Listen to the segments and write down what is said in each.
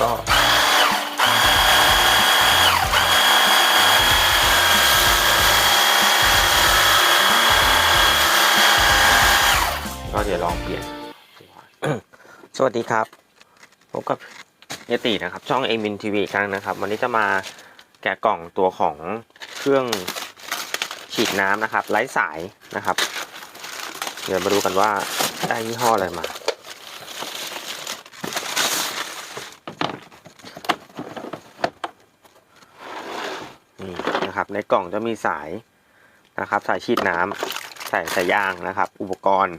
ก็ก็เดี๋ยวลองเปลี่ยน สวัสดีครับ พบกับเนตินะครับ ช่องเอมินทีวีครั้งนะครับ วันนี้จะมาแกะกล่องตัวของเครื่องฉีดน้ำนะครับ ไร้สายนะครับ เดี๋ยวมาดูกันว่าได้ยี่ห้ออะไรมา นี่นะครับ ในกล่องจะมีสายนะครับ สายฉีดน้ำสายสายยางนะครับ อุปกรณ์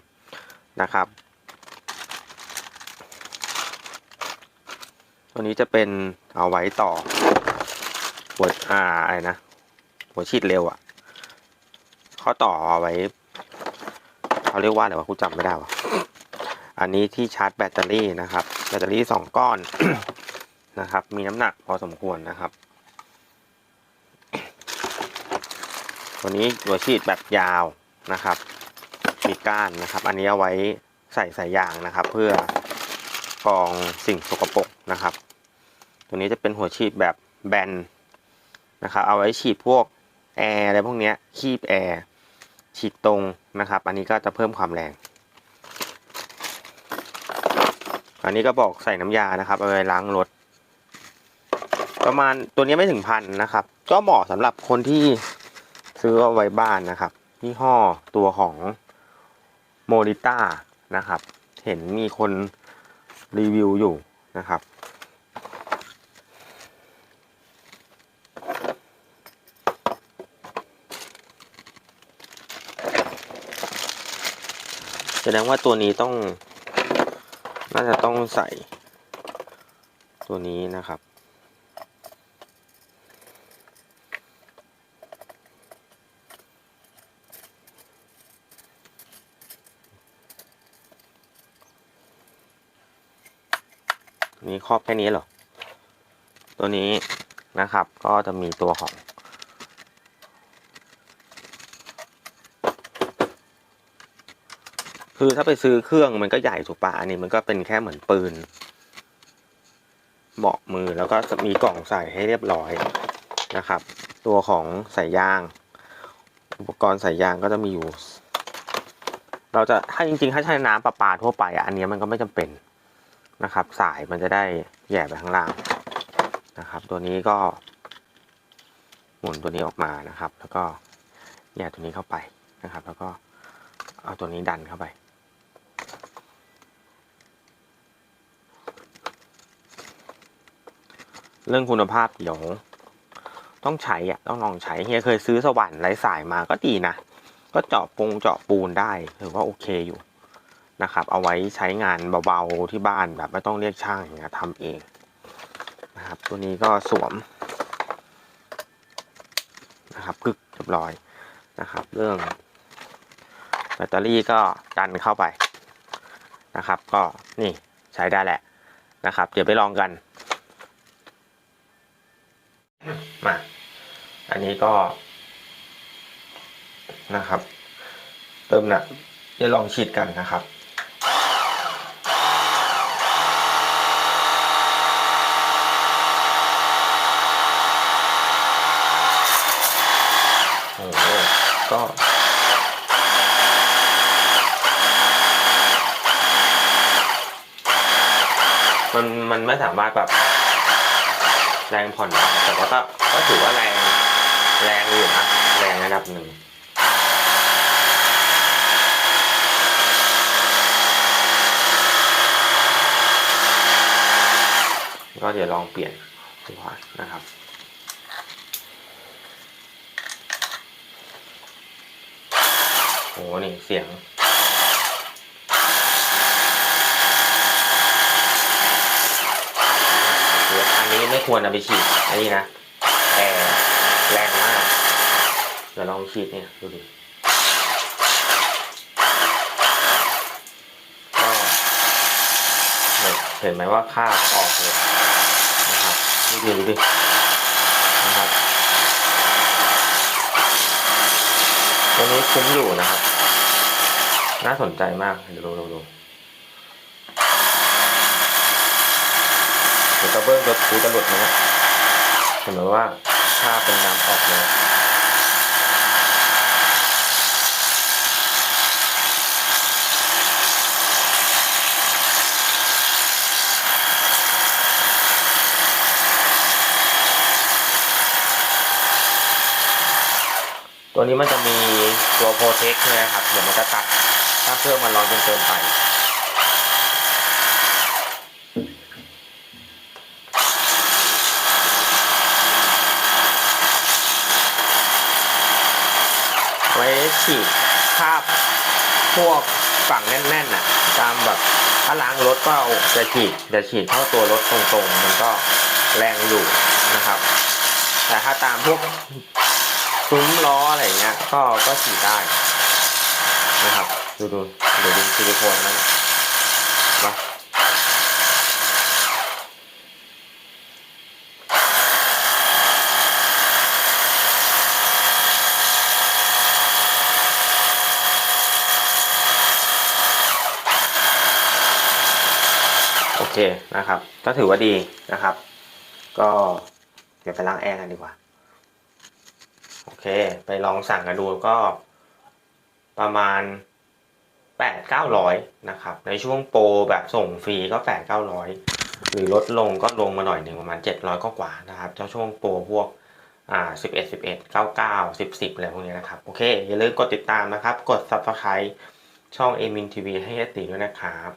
นะครับ ตัวนี้จะเป็นเอาไว้ต่อหัวอ่าอะไรนะหัวฉีดเร็วอะ่ะข้อต่อเอาไว้เขาเรียกว่าอะไรวะกูจำไม่ได้วะอันนี้ที่ชาร์จแบตเตอรี่นะครับ แบตเตอรี่สองก้อนนะครับ มีน้ำหนักพอสมควรนะครับ ตัวนี้หัวฉีดแบบยาวนะครับมีก้านนะครับ อันนี้เอาไว้ใส่สายยางนะครับ เพื่อกรองสิ่งสกปรกนะครับ ตัวนี้จะเป็นหัวฉีดแบบแบนนะครับ เอาไว้ฉีดพวกแอร์อะไรพวกนี้คีบแอร์ฉีดตรงนะครับ อันนี้ก็จะเพิ่มความแรง อันนี้ก็บอกใส่น้ำยานะครับเอาไว้ล้างรถประมาณตัวนี้ไม่ถึงพันนะครับ ก็เหมาะสำหรับคนที่ ซื้อเอาไว้บ้านนะครับยี่ห้อตัวของโมดิต้านะครับ เห็นมีคนรีวิวอยู่นะครับ แสดงว่าตัวนี้ต้อง น่าจะต้องใส่ตัวนี้นะครับ มีครอบแค่นี้เหรอ ตัวนี้นะครับ ก็จะมีตัวของ คือถ้าไปซื้อเครื่องมันก็ใหญ่ถูกปะอันนี้มันก็เป็นแค่เหมือนปืนเบาะมือแล้วก็จะมีกล่องใส่ให้เรียบร้อยนะครับ ตัวของสายยาง อุปกรณ์สายยางก็จะมีอยู่ เราจะถ้าจริงๆ ถ้าใช้น้ำประปาทั่วไปอะอันนี้มันก็ไม่จำเป็น นะครับ สายมันจะได้แย่ไปข้างล่างนะครับ ตัวนี้ก็ หมุนตัวนี้ออกมานะครับ แล้วก็แย่ตัวนี้เข้าไปนะครับ แล้วก็เอาตัวนี้ดันเข้าไปเรื่องคุณภาพเดี๋ยวต้องใช้อะต้องลองใช้เฮียเคยซื้อสวรรค์ไร้สายมาก็ดีนะ ก็เจาะปูงเจาะปูนได้ถือว่าโอเคอยู่ นะครับ เอาไว้ใช้งานเบาๆที่บ้านแบบไม่ต้องเรียกช่างอย่างเงี้ยทำเองนะครับ ตัวนี้ก็สวมนะครับกึกเรียบร้อยนะครับ เรื่องแบตเตอรี่ก็ดันเข้าไปนะครับ ก็นี่ใช้ได้แหละนะครับ เดี๋ยวไปลองกันมาอันนี้ก็นะครับ เติมหนักเดี๋ยวลองฉีดกันนะครับ มันมันไม่สามารถแบบแรงผ่อนได้แต่ว่าก็ก็ถือว่าแรงแรงอยู่นะแรงระดับหนึ่งก็เดี๋ยวลองเปลี่ยนหัวนะครับโอ้นี่เสียง อันนี้ไม่ ควรเอาไปฉีดอันนี้นะแต่แรงมากเดี๋ยวลองฉีดเนี่ยดูดิก็เห็นไหมว่าคราบออกเลยนะครับนี่ดูดินะครับตัวนี้คุ้มอยู่นะครับ น่าสนใจมากเดี๋ยวดูดูดู เดี๋ยวกระเบื้องจะปูจะหลุดนี่ยเห็นไหมว่าถ้าเป็นน้ำออกเลยตัวนี้มันจะมีตัวโปรเทคด้วยนะครับ เดี๋ยวมันจะตัด ถ้าเครื่องมันร้อนจนเกินไป ไว้ ฉีดคาบพวกฝั่งแน่นๆน่ะตามแบบถ้าล้างรถก็จะฉีดจะฉีดเข้าตัวรถตรงๆ มันก็แรงอยู่นะครับ แต่ถ้าตามพวกซุ้มล้ออะไรเงี้ยก็ก็ฉีดได้นะครับ ดูดูเดี๋ยวดูซิลิโคนนั้น เคนะครับ ก็ถือว่าดีนะครับ ก็เดี๋ยวไปล้างแอร์กันดีกว่า โอเค ไปลองสั่งกันดูก็ประมาณแปดเก้าร้อยนะครับ ในช่วงโปรแบบส่งฟรีก็แปดเก้าร้อยหรือลดลงก็ลงมาหน่อยหนึ่งประมาณเจ็ดร้อยก็กว่านะครับเจ้าช่วงโปรพวกอ่าสิบเอ็ดสิบเอ็ดเก้าเก้าสิบสิบอะไรพวกนี้นะครับ โอเค อย่าลืมกดติดตามนะครับ กด subscribe ช่องเอมินทีวีให้ยติด้วยนะครับ